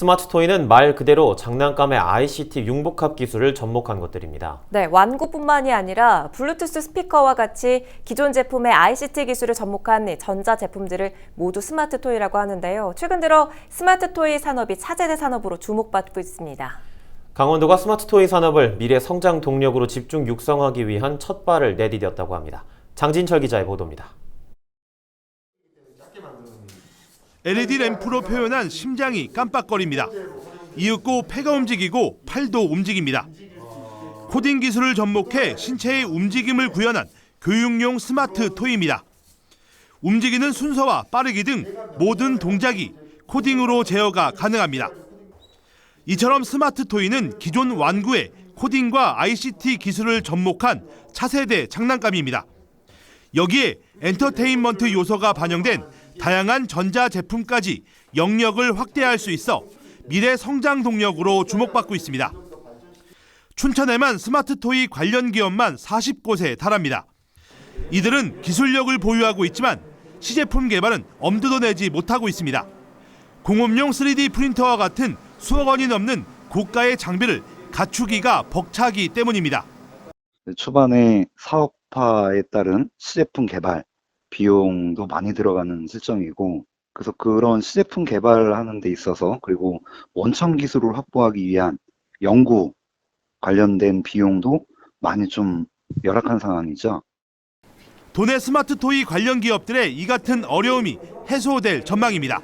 스마트 토이는 말 그대로 장난감의 ICT 융복합 기술을 접목한 것들입니다. 네, 완구뿐만이 아니라 블루투스 스피커와 같이 기존 제품의 ICT 기술을 접목한 전자 제품들을 모두 스마트 토이라고 하는데요. 최근 들어 스마트 토이 산업이 차세대 산업으로 주목받고 있습니다. 강원도가 스마트 토이 산업을 미래 성장 동력으로 집중 육성하기 위한 첫 발을 내디뎠다고 합니다. 장진철 기자의 보도입니다. LED 램프로 표현한 심장이 깜빡거립니다. 이윽고 폐가 움직이고 팔도 움직입니다. 코딩 기술을 접목해 신체의 움직임을 구현한 교육용 스마트 토이입니다. 움직이는 순서와 빠르기 등 모든 동작이 코딩으로 제어가 가능합니다. 이처럼 스마트 토이는 기존 완구에 코딩과 ICT 기술을 접목한 차세대 장난감입니다. 여기에 엔터테인먼트 요소가 반영된 다양한 전자 제품까지 영역을 확대할 수 있어 미래 성장 동력으로 주목받고 있습니다. 춘천에만 스마트 토이 관련 기업만 40곳에 달합니다. 이들은 기술력을 보유하고 있지만 시제품 개발은 엄두도 내지 못하고 있습니다. 공업용 3D 프린터와 같은 수억 원이 넘는 고가의 장비를 갖추기가 벅차기 때문입니다. 초반에 사업화에 따른 시제품 개발 비용도 많이 들어가는 실정이고 그래서 그런 시제품 개발하는 데 있어서 그리고 원천 기술을 확보하기 위한 연구 관련된 비용도 많이 좀 열악한 상황이죠. 도내 스마트 토이 관련 기업들의 이 같은 어려움이 해소될 전망입니다.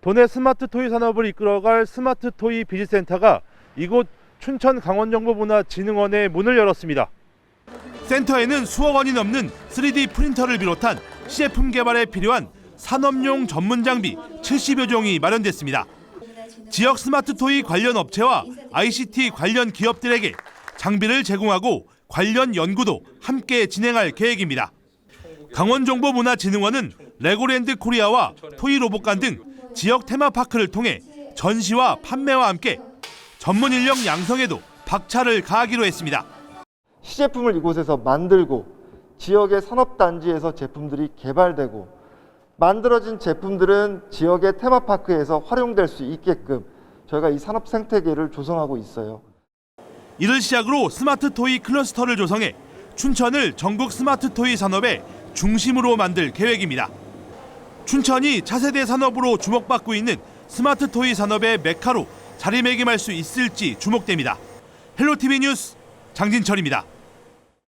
도내 스마트 토이 산업을 이끌어갈 스마트 토이 비즈센터가 이곳 춘천 강원정보문화진흥원의 문을 열었습니다. 센터에는 수억 원이 넘는 3D 프린터를 비롯한 시제품 개발에 필요한 산업용 전문 장비 70여 종이 마련됐습니다. 지역 스마트 토이 관련 업체와 ICT 관련 기업들에게 장비를 제공하고 관련 연구도 함께 진행할 계획입니다. 강원정보문화진흥원은 레고랜드 코리아와 토이 로봇관 등 지역 테마파크를 통해 전시와 판매와 함께 전문 인력 양성에도 박차를 가하기로 했습니다. 시제품을 이곳에서 만들고 지역의 산업단지에서 제품들이 개발되고 만들어진 제품들은 지역의 테마파크에서 활용될 수 있게끔 저희가 이 산업 생태계를 조성하고 있어요. 이를 시작으로 스마트 토이 클러스터를 조성해 춘천을 전국 스마트 토이 산업의 중심으로 만들 계획입니다. 춘천이 차세대 산업으로 주목받고 있는 스마트 토이 산업의 메카로 자리매김할 수 있을지 주목됩니다. 헬로티비 뉴스 장진철입니다.